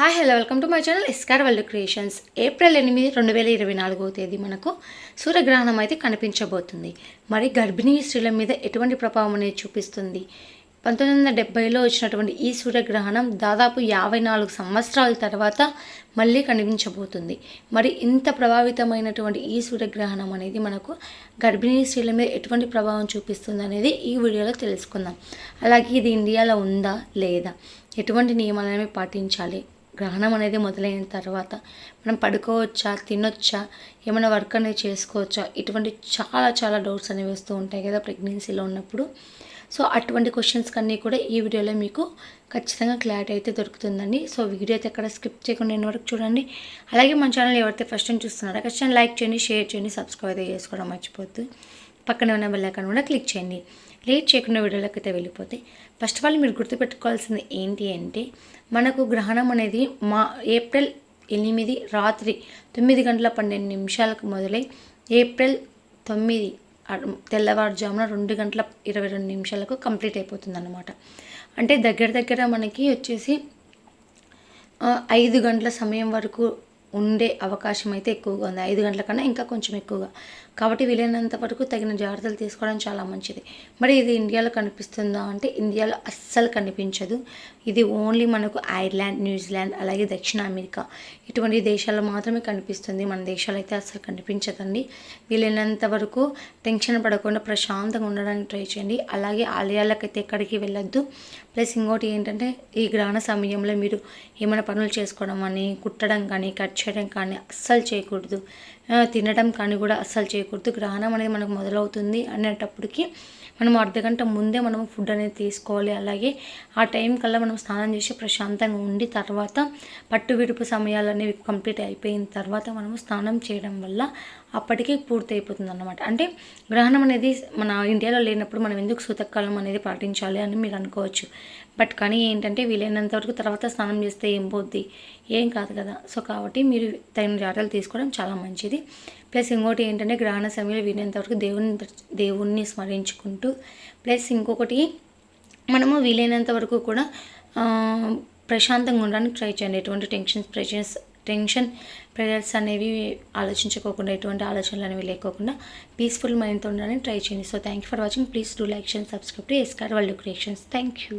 Hi hello welcome to my channel ఎస్కార్ world creations April ఎనిమిది రెండు వేల ఇరవై నాలుగవ తేదీ మనకు సూర్యగ్రహణం అయితే కనిపించబోతుంది. మరి గర్భిణీ స్త్రీల మీద ఎటువంటి ప్రభావం అనేది చూపిస్తుంది? పంతొమ్మిది వందల డెబ్బైలో వచ్చినటువంటి ఈ సూర్యగ్రహణం దాదాపు యాభై నాలుగు సంవత్సరాల తర్వాత మళ్ళీ కనిపించబోతుంది. మరి ఇంత ప్రభావితమైనటువంటి ఈ సూర్యగ్రహణం అనేది మనకు గర్భిణీ స్త్రీల మీద ఎటువంటి ప్రభావం చూపిస్తుంది అనేది ఈ వీడియోలో తెలుసుకుందాం. అలాగే ఇది ఇండియాలో ఉందా లేదా? ఎటువంటి నియమాలను పాటించాలి? గ్రహణం అనేది మొదలైన తర్వాత మనం పడుకోవచ్చా తినొచ్చా ఏమైనా వర్క్ అనేది చేసుకోవచ్చా ఇటువంటి చాలా చాలా డౌట్స్ అనేవి వస్తూ ఉంటాయి కదా ప్రెగ్నెన్సీలో ఉన్నప్పుడు. సో అటువంటి క్వశ్చన్స్ కన్నీ కూడా ఈ వీడియోలో మీకు ఖచ్చితంగా క్లారిటీ అయితే దొరుకుతుందండి. సో వీడియో అయితే ఎక్కడ స్కిప్ చేయకుండా నేను వరకు చూడండి. అలాగే మన ఛానల్ ఎవరైతే ఫస్ట్ టైం చూస్తున్నారో ఖచ్చితంగా లైక్ చేయండి షేర్ చేయండి సబ్స్క్రైబ్ అయితే చేసుకోవడం మర్చిపోద్దు పక్కనే ఉన్న బెల్ ఐకాన్ కూడా క్లిక్ చేయండి. లేట్ చేయకుండా వీడియోలోకి అయితే వెళ్ళిపోతే ఫస్ట్ ఆఫ్ ఆల్ మీరు గుర్తుపెట్టుకోవాల్సింది ఏంటి అంటే మనకు గ్రహణం అనేది మా ఏప్రిల్ ఎనిమిది రాత్రి తొమ్మిది గంటల పన్నెండు నిమిషాలకు మొదలై ఏప్రిల్ తొమ్మిది తెల్లవారుజామున రెండు గంటల ఇరవై రెండు నిమిషాలకు కంప్లీట్ అయిపోతుంది అనమాట అంటే దగ్గర దగ్గర మనకి వచ్చేసి ఐదు గంటల సమయం వరకు ఉండే అవకాశం అయితే ఎక్కువగా ఉంది. ఐదు గంటల కన్నా ఇంకా కొంచెం ఎక్కువగా. కాబట్టి వీలైనంత వరకు తగిన జాగ్రత్తలు తీసుకోవడం చాలా మంచిది. మరి ఇది ఇండియాలో కనిపిస్తుందా అంటే ఇండియాలో అస్సలు కనిపించదు. ఇది ఓన్లీ మనకు ఐర్లాండ్ న్యూజిలాండ్ అలాగే దక్షిణ అమెరికా ఇటువంటి దేశాల్లో మాత్రమే కనిపిస్తుంది. మన దేశాలు అయితే అస్సలు కనిపించదండి. వీలైనంత వరకు టెన్షన్ పడకుండా ప్రశాంతంగా ఉండడానికి ట్రై చేయండి. అలాగే ఆలయాలకైతే ఎక్కడికి వెళ్ళొద్దు. ప్లస్ ఇంకోటి ఏంటంటే ఈ గ్రహణ సమయంలో మీరు ఏమైనా పనులు చేసుకోవడం అని కుట్టడం కానీ కట్ చేయడం కానీ అస్సలు చేయకూడదు. తినడం కానీ కూడా అస్సలు చేయకూడదు. గ్రహణం అనేది మనకు మొదలవుతుంది అనేటప్పటికి మనం అర్ధగంట ముందే మనం ఫుడ్ అనేది తీసుకోవాలి. అలాగే ఆ టైం కల్లా మనం స్నానం చేసి ప్రశాంతంగా ఉండి తర్వాత పట్టు విడుపు సమయాలు అనేవి కంప్లీట్ అయిపోయిన తర్వాత మనము స్నానం చేయడం వల్ల అప్పటికే పూర్తి అయిపోతుంది అంటే గ్రహణం అనేది మన ఇండియాలో లేనప్పుడు మనం ఎందుకు సూతకాలం అనేది పాటించాలి అని మీరు అనుకోవచ్చు. బట్ కానీ ఏంటంటే వీలైనంత వరకు తర్వాత స్నానం చేస్తే ఏం పోద్ది? ఏం కాదు కదా. సో కాబట్టి మీరు తగిన జాగ్రత్తలు తీసుకోవడం చాలా మంచిది. ప్లస్ ఇంకోటి ఏంటంటే గ్రహణ సమయంలో వీలైనంత వరకు దేవుని దేవుణ్ణి స్మరించుకుంటూ ప్లస్ ఇంకొకటి మనము వీలైనంత వరకు కూడా ప్రశాంతంగా ఉండడానికి ట్రై చేయండి. ఎటువంటి టెన్షన్స్ ప్రెషర్స్ టెన్షన్ ప్రెషర్స్ అనేవి ఆలోచించుకోకుండా ఎటువంటి ఆలోచనలు అనేవి లేకోకుండా పీస్ఫుల్ మైండ్తో ఉండడానికి ట్రై చేయండి. So thank you for watching please do like and subscribe to ఎస్కార్ world creations thank you